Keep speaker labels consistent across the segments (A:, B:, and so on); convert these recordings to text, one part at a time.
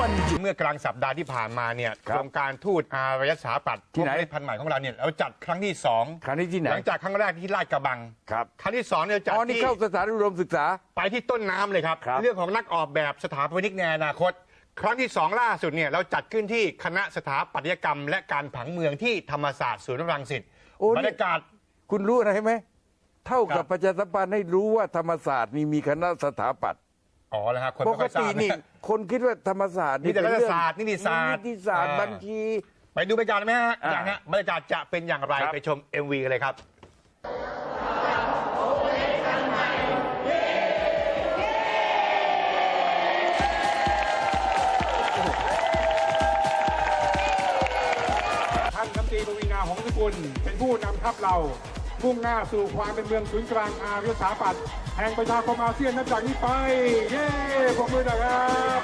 A: วันหยุด
B: เมื่อกลางสัปดาห์ที่ผ่านมาเนี่ย
C: ครั
B: โค
C: บ
B: รงการทูตอารยสถาปัตย์
C: ที่ไหน
B: เมล็ดพันธุ์ใหม่ของเราเนี่ยเราจัดครั้งที่สอง
C: ครั้งนี้ที่ไหน
B: หลังจากครั้งแรกที่ลาดกระบัง
C: ครับ
B: ครั้งที่สองเนี่ยจัด
C: อ๋อนี่
B: ที่
C: เข้าสถานอุดมศึกษา
B: ไปที่ต้นน้ำเลยครับ
C: ครับ
B: เรื่องของนักออกแบบสถาปนิกในอนาคต ครั้งที่สองล่าสุดเนี่ยเราจัดขึ้นที่คณะสถาปัตยกรรม และการผังเมืองที่ธรรมศาสตร์ศูนย์รังสิต
C: โอ้
B: บร
C: นี่
B: รยากาศ
C: คุณรู้อะไรไหมเท่า
B: ครั
C: กับบประชาสัมพันธ์ให้รู้ว่าธรรมศาสตร์นี่มีคณะสถาปัตย์
B: อ๋อแล้วฮะคน
C: ป
B: ไม่
C: ก
B: ค่อยท
C: ติ
B: ราบ
C: นี่
B: นะ
C: คนคิดว่าธรรมศาสตร์
B: มีแต่
C: เป็
B: รัฐ
C: เรื่อง
B: ศาสตร์นิติศาสตร์
C: นิติศาสตร์
B: อ่า
C: บัญชี
B: ไปดูบรรยากาศไหมฮะ
C: อ่า
B: อย่างฮะบรรยากาศจะเป็นอย่างไร
C: ครับ
B: ไปชม MV กันเลยครับ
D: ท่านรัฐมนตรีปวีณาหงสกุลเป็นผู้นำทัพเรา มุ่งหน้าสู่ความเป็นเมืองศูนย์กลางอารยสาปัตแห่งประชาคมอาเซียนนับจากนี้ไป เย้ผมมือหน่อยครับ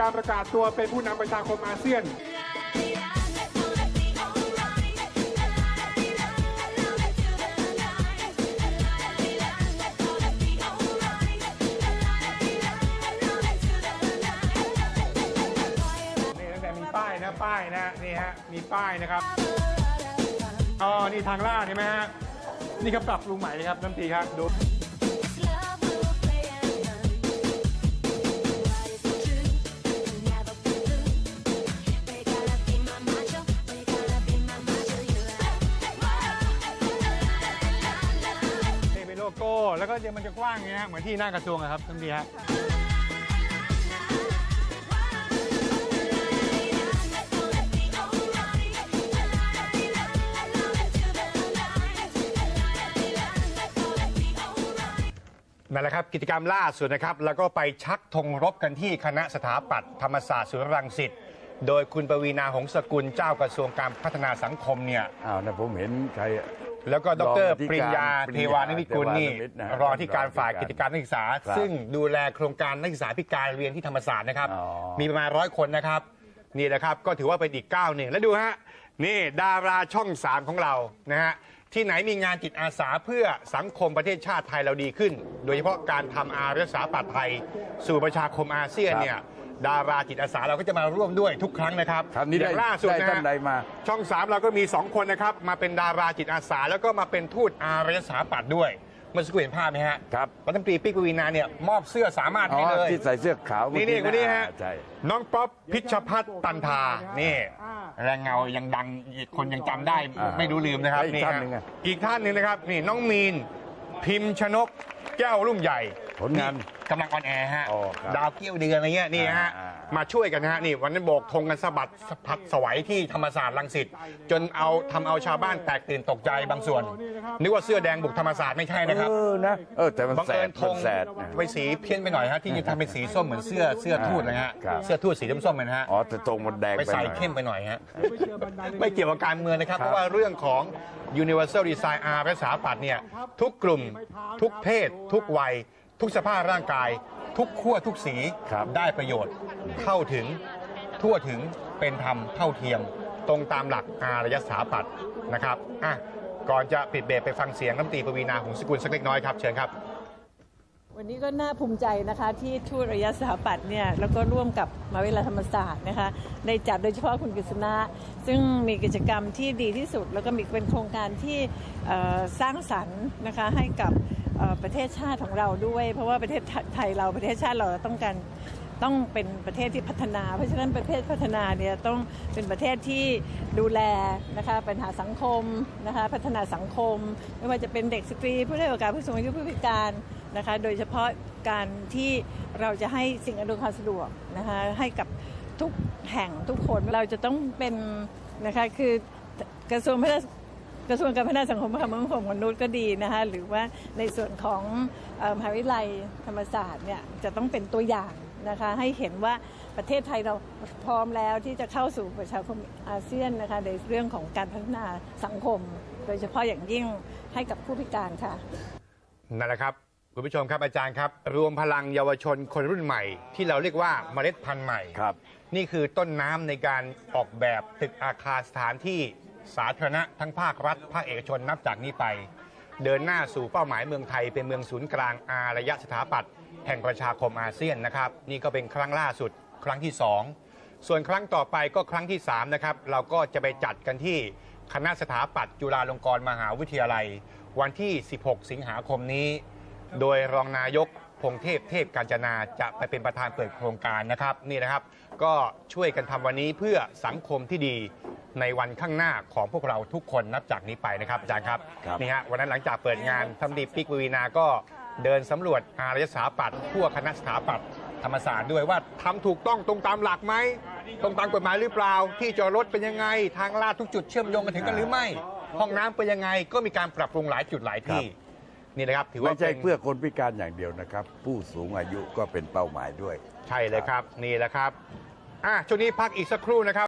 D: การประกาศตัวเป็นผู้นำประชาคมอาเซียน ป้ายนะนะนี่ฮะมีป้ายนะครับอ๋อนี่ทางลาดเห็นไหมฮะนี่ครับปรับปรุงใหม่นะครับน้ำตีครับดูเป็นโลโก้แล้วก็เดี๋ยวมันจะกว้างอย่างเงี้ยเหมือนที่หน้ากระทรวงอะครับน้ำตรีฮ
B: นั่นแหละครับกิจกรรมล่าสุดนะครับ แล้วก็ไปชักธงรบกันที่คณะสถาปัตย์ธรรมศาสตร์ศูนย์รังสิตโดยคุณปวีณาหงสกุลเจ้ากระทรวงการพัฒนาสังคมเนี่ย
C: อ้าวนะผมเห็นใคร
B: แล้วก็ด
C: รอง
B: ร
C: อธิการ
B: ปริญญา
C: ปริ
B: เท
C: ญญาวา
B: นิวิกุลนี่
C: เทวานิมิตนะฮะ
B: รองที่การฝ่าย
C: รองอธิการ
B: กิจการนักศึกษา
C: ครับ
B: ซึ่งดูแลโครงการนักศึกษาพิการเรียนที่ธรรมศาสตร์นะครับ
C: อ๋อ
B: มีประมาณร้อยคนนะครับ นี่แหละครับ ก็ถือว่าเป็นอีกก้าวหนึ่งแล้วดูฮะ นี่ดาราช่อง3ของเรานะฮะ ที่ไหนมีงานจิตอาสาเพื่อสังคมประเทศชาติไทยเราดีขึ้น โดยเฉพาะการทำอารยสถาปัตย์ไทย สู่ประชาคมอาเซียนเนี่ยดาราจิตอาสาเราก็จะมาร่วมด้วยทุกครั้งนะครับ
C: คำนี้
B: อ
C: ได้
B: ย่างล่าสุด
C: ได้
B: นะ
C: ท่านใด
B: ฮะ
C: มา
B: ช่อง 3 เราก็มี 2 คนนะครับ มาเป็นดาราจิตอาสา แล้วก็มาเป็นทูตอารยสถาปัตย์ด้วย เมื่อสักครู่เห็นภาพไหมฮะ
C: ครับ
B: รัฐมนตรีปิ๊กปวีนาเนี่ยมอบเสื้อสามารถ
C: อ๋อ
B: ให้เลย
C: ที่ใส่เสื้อขาว
B: นี่นี่คนนี้ฮะ
C: ใช่
B: น้องป๊อปพิชพัฒน์ตันทา นี่ แรงเงายังดังอีกคนยังจำได้
C: อ่า
B: ไม่รู้ลืมนะครับ
C: แล้วอีก
B: นี่
C: ท่าน
B: ฮะ
C: หนึ่งอะ
B: อีกท่านหนึ่งนะครับ นี่น้องมีน พิมพ์ชนก แก้วรุ่มใหญ่
C: ผลงาน
B: กำลังออนแอร์ฮะ
C: อ๋อครับ
B: ดาวเกี้ยวเดือนอะไรเงี้ยนี่ฮะ
C: อ่า
B: มาช่วยกันนะฮะนี่วันนั้นโบกธงกันสะบัดสะพัดสวัยที่ธรรมศาสตร์รังสิตจนเอาทำเอาชาวบ้านแตกตื่นตกใจบางส่วนนึกว่าเสื้อแดงบุกธรรมศาสตร์ไม่ใช่นะครับ
C: เออนะเออแต่มัน
B: บัง
C: แส
B: เอิ
C: บ
B: ญธ
C: มัน
B: ง
C: แสบนะ
B: ไปสีเพี้ยนไปหน่อยฮะที่ทำเป็นสีส้มเหมือนเสื้อเสื้อทูตเลยฮะ
C: ครับ
B: เสื้อทูตสีส้มๆเลยนะฮะ
C: อ๋อแต่ตรงมันแดง
B: ไป
C: ไป
B: ใส่
C: หน่อย
B: เข้มไปหน่อยฮะ ไม่เกี่ยวกับการเมืองนะครับ
C: ครับ
B: เพราะว่าเรื่องของ Universal Design R ภาษาปัตย์เนี่ย ทุกกลุ่ม ทุกเพศ ทุกวัย ทุกสภาพร่างกาย ทุกขั้วทุกสี
C: ครับ
B: ได้ประโยชน์เข้าถึงทั่วถึงเป็นธรรมเท่าเทียม ตรงตามหลักอารยสถาปัตย์นะครับอะก่อนจะปิดเบรกไปฟังเสียงน้ำตรีปวีนาหงสกุลสักเล็กน้อยครับเชิญครับ
E: วันนี้ก็น่าภูมิใจนะคะที่ทูตระยะสถาปัตย์เนี่ยแล้วก็ร่วมกับมหาวิทยาลัยธรรมศาสตร์นะคะได้จัดโดยเฉพาะคุณกฤษณะซึ่งมีกิจกรรมที่ดีที่สุด แล้วก็มีเป็นโครงการที่เอ่อสร้างสรรค์นะคะให้กับเอ่อ ประเทศชาติของเราด้วย เพราะว่าประเทศไทยเราประเทศชาติเราต้องการต้องเป็นประเทศที่พัฒนา เพราะฉะนั้นประเทศพัฒนาเนี่ยต้องเป็นประเทศที่ดูแลนะคะปัญหาสังคมนะคะพัฒนาสังคม ไม่ว่าจะเป็นเด็กสตรี ผู้ได้โอกาสผู้สูงอายุผู้พิการนะคะโดยเฉพาะการที่เราจะให้สิ่งอำนวยความสะดวกนะคะให้กับทุกแห่งทุกคนเราจะต้องเป็นนะคะคือกระทรวงพัฒนา กระทรวงการพัฒนาสังคมความมั่นคงของมนุษย์ก็ดีนะคะหรือว่าในส่วนของมหาวิทยาลัยธรรมศาสตร์เนี่ยจะต้องเป็นตัวอย่างนะคะให้เห็นว่าประเทศไทยเราพร้อมแล้วที่จะเข้าสู่ประชาคมอาเซียนนะคะในเรื่องของการพัฒนาสังคม โดยเฉพาะอย่างยิ่งให้กับผู้พิการค่ะ
B: นั่นแหละครับคุณผู้ชมครับอาจารย์ครับ รวมพลังเยาวชนคนรุ่นใหม่ ที่เราเรียกว่าเมล็ดพันธุ์ใหม่
C: ครับ
B: นี่คือต้นน้ำในการออกแบบตึกอาคารสถานที่ สาธารณะทั้งภาครัฐ ภาคเอกชนนับจากนี้ไป เดินหน้าสู่เป้าหมายเมืองไทยเป็นเมืองศูนย์กลางอารยสถาปัตย์แห่งประชาคมอาเซียนนะครับ นี่ก็เป็นครั้งล่าสุดครั้งที่ 2 ส่วนครั้งต่อไปก็ครั้งที่3นะครับเราก็จะไปจัดกันที่คณะสถาปัตย์จุฬาลงกรณ์มหาวิทยาลัย วันที่ 16 สิงหาคมนี้ โดยรองนายก พงเทพเทพกาญจนาจะไปเป็นประธานเปิดโครงการนะครับนี่นะครับ ก็ช่วยกันทำวันนี้เพื่อสังคมที่ดีในวันข้างหน้าของพวกเราทุกคนนับจากนี้ไปนะครับอาจารย์ครับ
C: ครับ
B: นี่ฮะวันนั้นหลังจากเปิดงานทำดีปิกวีนาก็เดินสำรวจอารยสถาปัตย์ทั่วคณะสถาปัตย์ธรรมศาสตร์ด้วยว่าทำถูกต้องตรงตามหลักไหมตรงตามกฎหมายหรือเปล่า ที่จอดรถเป็นยังไง ทางลาดทุกจุดเชื่อมโยงกันถึงกันหรือไม่ ห้องน้ำเป็นยังไงก็มีการปรับปรุงหลายจุดหลายที่ นี่นะครับถือว่า
C: ไม่ใช่
B: ป็น
C: เพื่อคนพิการอย่างเดียวนะครับ ผู้สูงอายุก็เป็นเป้าหมายด้วย
B: ใช่เลยครับ นี่แหละครับ อะช่วงนี้พักอีกสักครู่นะครับ